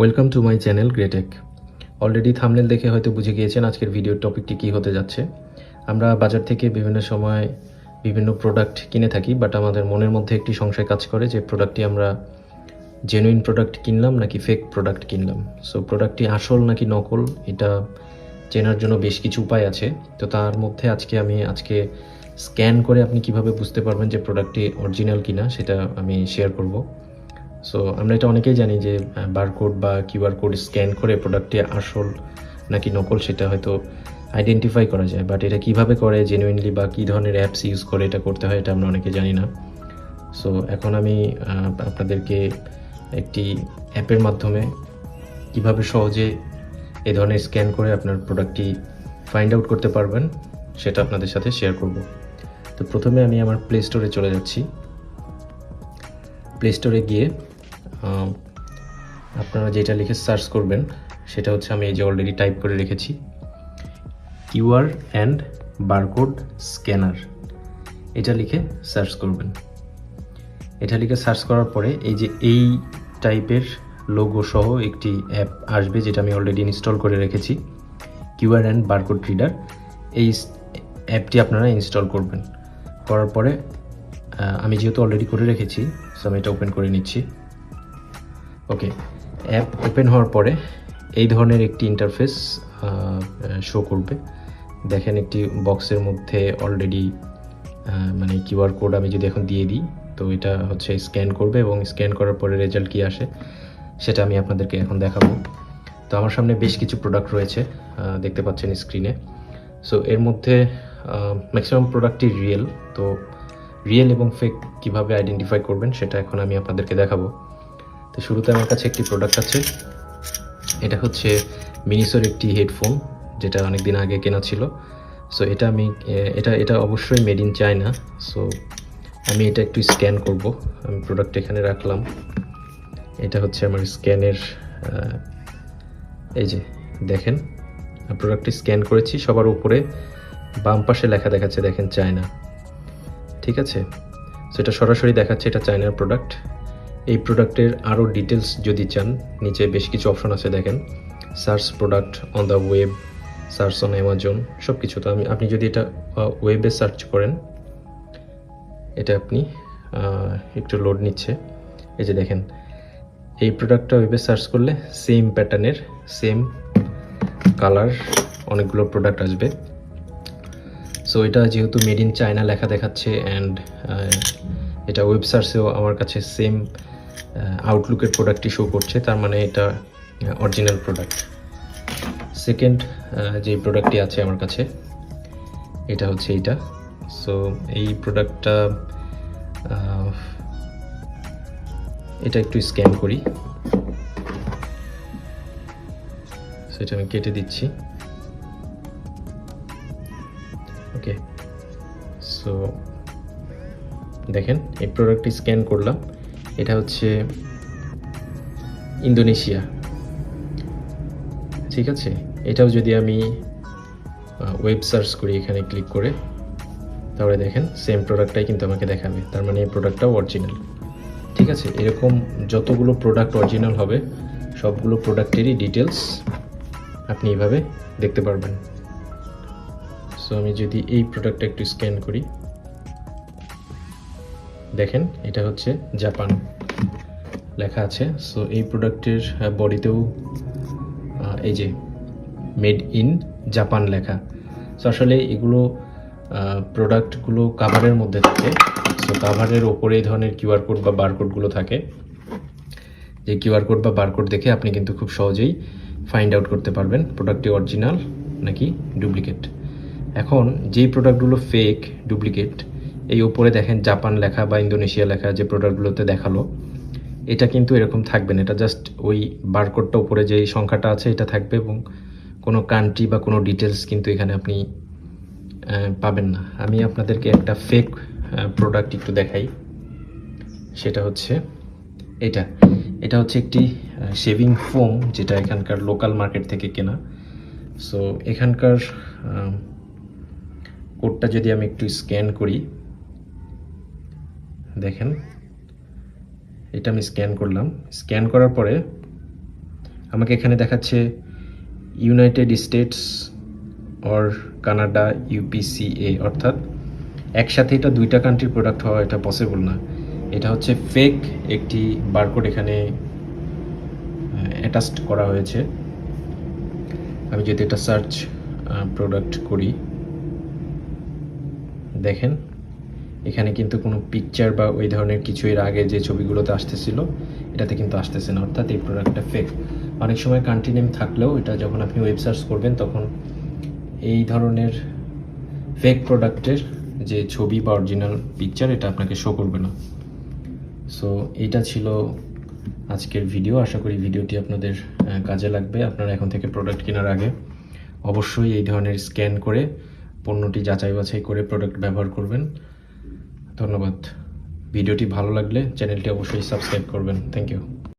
Welcome to my channel গ্রেটেক already thumbnail দেখে হয়তো বুঝে গিয়েছেন আজকের ভিডিওর টপিকটি কী হতে যাচ্ছে। আমরা বাজার থেকে বিভিন্ন সময় বিভিন্ন প্রোডাক্ট কিনে থাকি বাট আমাদের মনের মধ্যে একটি সংশয় কাজ করে যে প্রোডাক্টটি আমরা জেনুইন প্রোডাক্ট কিনলাম নাকি ফেক প্রোডাক্ট কিনলাম। সো প্রোডাক্টটি আসল নাকি নকল, এটা চেনার জন্য বেশ কিছু উপায় আছে। তো তার মধ্যে আজকে আমি, আজকে স্ক্যান করে আপনি কীভাবে বুঝতে পারবেন যে প্রোডাক্টটি অরিজিনাল কিনা, সেটা আমি শেয়ার করব। সো আমরা এটা অনেকেই জানি যে বারকোড বা কিউআর কোড স্ক্যান করে প্রোডাক্টটি আসল নাকি নকল সেটা হয়তো আইডেন্টিফাই করা যায়। বাট এটা কীভাবে করে জেনুইনলি বা কী ধরনের অ্যাপস ইউজ করে এটা করতে হয়, এটা আমরা অনেকে জানি না। সো এখন আমি আপনাদেরকে একটি অ্যাপের মাধ্যমে কীভাবে সহজে এ ধরনের স্ক্যান করে আপনার প্রোডাক্টটি ফাইন্ড আউট করতে পারবেন, সেটা আপনাদের সাথে শেয়ার করব। তো প্রথমে আমি আমার প্লে স্টোরে চলে যাচ্ছি। প্লে স্টোরে গিয়ে আপনারা যেটা লিখে সার্চ করবেন, সেটা হচ্ছে আমি এই যে অলরেডি টাইপ করে রেখেছি। কিউআর অ্যান্ড বারকোড স্ক্যানার এটা লিখে সার্চ করবেন। এটা লিখে সার্চ করার পরে এই যে এই টাইপের লোগো সহ একটি অ্যাপ আসবে, যেটা আমি অলরেডি ইনস্টল করে রেখেছি। কিউআর অ্যান্ড বারকোড রিডার এই অ্যাপটি আপনারা ইনস্টল করবেন। করার পরে আমি যেহেতু অলরেডি করে রেখেছি সো আমি এটা ওপেন করে নিচ্ছি। ওকে অ্যাপ ওপেন হওয়ার পরে এই ধরনের একটি ইন্টারফেস শো করবে। দেখেন একটি বক্সের মধ্যে অলরেডি মানে কিউআর কোড আমি যদি এখন দিয়ে দিই, তো এটা হচ্ছে স্ক্যান করবে এবং স্ক্যান করার পরে রেজাল্ট কী আসে, সেটা আমি আপনাদেরকে এখন দেখাবো। তো আমার সামনে বেশ কিছু প্রোডাক্ট রয়েছে দেখতে পাচ্ছেন স্ক্রিনে সো এর মধ্যে ম্যাক্সিমাম প্রোডাক্টই রিয়েল তো রিয়েল এবং ফেক কীভাবে আইডেন্টিফাই করবেন, সেটা এখন আমি আপনাদেরকে দেখাবো। তো শুরুতে আমার কাছে একটি প্রোডাক্ট আছে। এটা হচ্ছে মিনিসোর একটি হেডফোন যেটা অনেক দিন আগে কেনা ছিল। সো এটা আমি এটা এটা অবশ্যই মেড ইন চায়না সো আমি এটা একটু স্ক্যান করব। আমি প্রোডাক্ট এখানে রাখলাম। এটা হচ্ছে আমার স্ক্যানের এই যে, দেখেন। প্রোডাক্টটি স্ক্যান করেছি। সবার উপরে বাম পাশে লেখা দেখাচ্ছে, দেখেন চায়না ঠিক আছে? সো এটা সরাসরি দেখাচ্ছে, এটা চায়নার প্রোডাক্ট এই প্রোডাক্টের আরও ডিটেলস যদি চান, নিচে বেশ কিছু অপশন আছে দেখেন। Search product on the web, search on Amazon সব কিছু তো আমি, আপনি যদি এটা ওয়েবে সার্চ করেন, এটা আপনি একটু লোড নিচ্ছে। এই যে দেখেন, এই প্রোডাক্টটা ওয়েবে সার্চ করলে সেম প্যাটার্নের সেম কালার অনেকগুলো প্রোডাক্ট আসবে। সো এটা যেহেতু মেড ইন চায়না লেখা দেখাচ্ছে অ্যান্ড এটা ওয়েব সার্চেও আমার কাছে সেম আউটলুকের প্রোডাক্টটি শো করছে, তার মানে এটা অরিজিনাল প্রোডাক্ট সেকেন্ড যে প্রোডাক্টটি আছে আমার কাছে, এটা হচ্ছে এইটা। সো এই প্রোডাক্টটা এটা একটু স্ক্যান করি। সো এটা আমি কেটে দিচ্ছি। ওকে সো দেখেন, এই প্রোডাক্টটি স্ক্যান করলাম। এটা হচ্ছে ইন্দোনেশিয়া। ঠিক আছে? এটাও যদি আমি ওয়েব সার্চ করি এখানে ক্লিক করে, তাহলে দেখেন সেম প্রোডাক্টটাই কিন্তু আমাকে দেখাবে। তার মানে এই প্রোডাক্টটাও অরিজিনাল ঠিক আছে? এরকম যতগুলো প্রোডাক্ট অরিজিনাল হবে, সবগুলো প্রোডাক্টেরই ডিটেলস আপনি এইভাবে দেখতে পারবেন। সো আমি যদি এই প্রোডাক্টটা একটু স্ক্যান করি। দেখেন, এটা হচ্ছে জাপান। লেখা আছে সো এই প্রোডাক্টের বডিতেও এই যে, মেড ইন জাপান লেখা। সো আসলে এগুলো প্রোডাক্টগুলো কাভারের মধ্যে থাকে। সো কাভারের ওপরে এই ধরনের কিউআর কোড বা বারকোডগুলো থাকে। যে কিউআর কোড বা বারকোড দেখে আপনি কিন্তু খুব সহজেই ফাইন্ড আউট করতে পারবেন প্রোডাক্টটি অরিজিনাল নাকি ডুপ্লিকেট এখন, যেই প্রোডাক্টগুলো ফেক ডুপ্লিকেট এই উপরে দেখেন জাপান লেখা বা ইন্দোনেশিয়া লেখা যে প্রোডাক্টগুলোতে দেখাল, এটা কিন্তু এরকম থাকবে না। এটা জাস্ট ওই বারকোডটা উপরে যে সংখ্যাটা আছে, এটা থাকবে এবং কোনো কান্ট্রি বা কোনো ডিটেলস কিন্তু এখানে আপনি পাবেন না। আমি আপনাদেরকে একটা ফেক প্রোডাক্ট একটু দেখাই। সেটা হচ্ছে এটা। এটা হচ্ছে একটি শেভিং ফোম যেটা এখানকার লোকাল মার্কেট থেকে কেনা। সো এখানকার কোডটা যদি আমি একটু স্ক্যান করি দেখেন। এটা আমি স্ক্যান করলাম। স্ক্যান করার পরে আমাকে এখানে দেখাচ্ছে United States or Canada UPCA অর্থাৎ একসাথে এটা দুইটা কান্ট্রির প্রোডাক্ট হওয়া এটা পসিবল না। এটা হচ্ছে ফেক একটি বারকোড এখানে অ্যাটাচড করা হয়েছে। আমি যদি এটা সার্চ প্রোডাক্ট করি, দেখেন। এখানে কিন্তু কোনো পিকচার বা ওই ধরনের কিছু এর আগে যে ছবিগুলোতে আসতেছিল, এটাতে কিন্তু আসতেছে না। অর্থাৎ এই প্রোডাক্টটা ফেক অনেক সময় কান্ট্রি নেম থাকলেও এটা যখন আপনি ওয়েব সার্চ করবেন, তখন এই ধরনের ফেক প্রোডাক্টের যে ছবি বা অরিজিনাল পিকচার এটা আপনাকে শো করবে না। সো এটা ছিল আজকের ভিডিও আশা করি ভিডিওটি আপনাদের কাজে লাগবে। আপনারা এখন থেকে প্রোডাক্ট কেনার আগে অবশ্যই এই ধরনের স্ক্যান করে পণ্যটি যাচাই বাছাই করে প্রোডাক্ট ব্যবহার করবেন। ধন্যবাদ। ভিডিওটি ভালো লাগলে চ্যানেলটি অবশ্যই সাবস্ক্রাইব করবেন। Thank you